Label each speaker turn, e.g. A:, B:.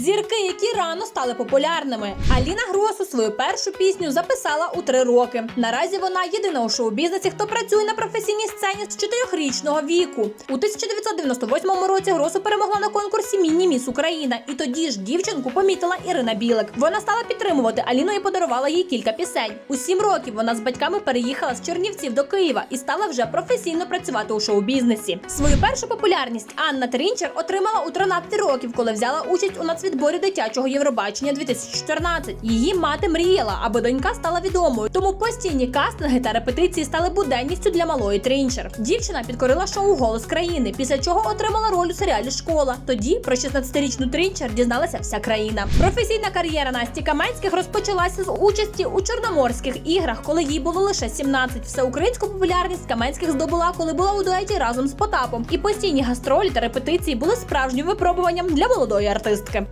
A: Зірки, які рано стали популярними. Аліна Гросу свою першу пісню записала у три роки. Наразі вона єдина у шоу-бізнесі, хто працює на професійній сцені з чотирьохрічного віку. У 1998 році Гросу перемогла на конкурсі Міні Міс Україна, і тоді ж дівчинку помітила Ірина Білик. Вона стала підтримувати Аліну і подарувала їй кілька пісень. У сім років вона з батьками переїхала з Чернівців до Києва і стала вже професійно працювати у шоу-бізнесі. Свою першу популярність Анна Трінчер отримала у 13 років, коли взяла участь у нацвідборі дитячого Євробачення 2014. Її мати мріяла, аби донька стала відомою, тому постійні кастинги та репетиції стали буденністю для малої Трінчер. Дівчина підкорила шоу Голос країни, після чого отримала роль у серіалі Школа. Тоді про 16-річну Трінчер дізналася вся країна. Професійна кар'єра Насті Каменських розпочалася з участі у Чорноморських іграх, коли їй було лише 17. Всеукраїнську популярність Каменських здобула, коли була у дуеті разом з Потапом. І постійні гастролі та репетиції були справжнім випробуванням для молодої артистки.